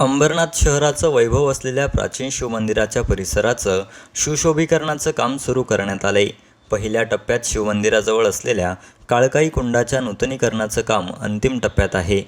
अंबरनाथ शहराचं वैभव असलेल्या प्राचीन शिवमंदिराच्या परिसराचं सुशोभीकरणाचं काम सुरू करण्यात आलंय. पहिल्या टप्प्यात शिवमंदिराजवळ असलेल्या काळकाई कुंडाच्या नूतनीकरणाचं काम अंतिम टप्प्यात आहे.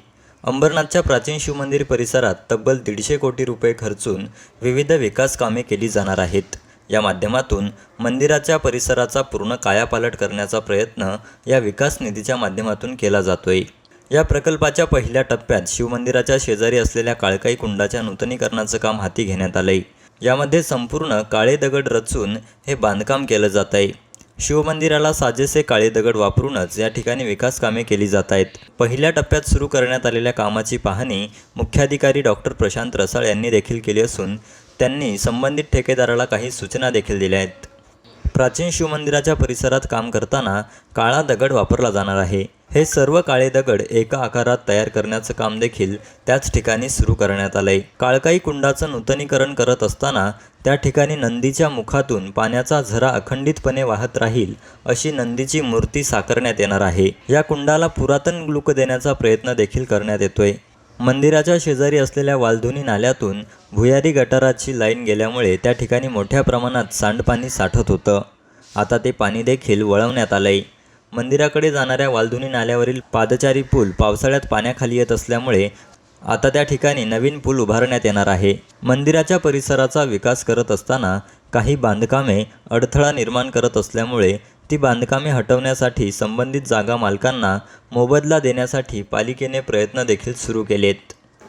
अंबरनाथच्या प्राचीन शिवमंदिर परिसरात तब्बल दीडशे कोटी रुपये खर्चून विविध विकास कामे केली जाणार आहेत. या माध्यमातून मंदिराच्या परिसराचा पूर्ण कायापालट करण्याचा प्रयत्न या विकास निधीच्या माध्यमातून केला जातोय. या प्रकल्पाच्या पहिल्या टप्प्यात शिवमंदिराच्या शेजारी असलेल्या काळकाई कुंडाच्या नूतनीकरणाचं काम हाती घेण्यात आलंय. यामध्ये संपूर्ण काळे दगड रचून हे बांधकाम केलं जात आहे. शिवमंदिराला साजेसे काळे दगड वापरूनच या ठिकाणी विकास कामे केली जात आहेत. पहिल्या टप्प्यात सुरू करण्यात आलेल्या कामाची पाहणी मुख्याधिकारी डॉक्टर प्रशांत रसाळ यांनी देखील केली असून त्यांनी संबंधित ठेकेदाराला काही सूचना देखील दिल्या आहेत. प्राचीन शिवमंदिराच्या परिसरात काम करताना काळा दगड वापरला जाणार आहे. हे सर्व काळे दगड एका आकारात तयार करण्याचं काम देखील त्याच ठिकाणी सुरू करण्यात आलंय. काळकाई कुंडाचं नूतनीकरण करत असताना त्या ठिकाणी नंदीच्या मुखातून पाण्याचा झरा अखंडितपणे वाहत राहील अशी नंदीची मूर्ती साकारण्यात येणार आहे. या कुंडाला पुरातन लुक देण्याचा प्रयत्न देखील करण्यात येतोय. मंदिराच्या शेजारी असलेल्या वालधुनी नाल्यातून भुयारी गटाराची लाईन गेल्यामुळे त्या ठिकाणी मोठ्या प्रमाणात सांडपाणी साठत होतं. आता ते पाणी देखील वळवण्यात आलंय. मंदिराकडे जाणाऱ्या वालधुनी नाल्यावरील पादचारी पूल पावसाळ्यात पाण्याखाली येत असल्यामुळे आता त्या ठिकाणी नवीन पूल उभारण्यात येणार आहे. मंदिराच्या परिसराचा विकास करत असताना काही बांधकामे अडथळा निर्माण करत असल्यामुळे ती बांधकामे हटवण्यासाठी संबंधित जागा मालकांना मोबदला देण्यासाठी पालिकेने प्रयत्न देखील सुरू केलेत.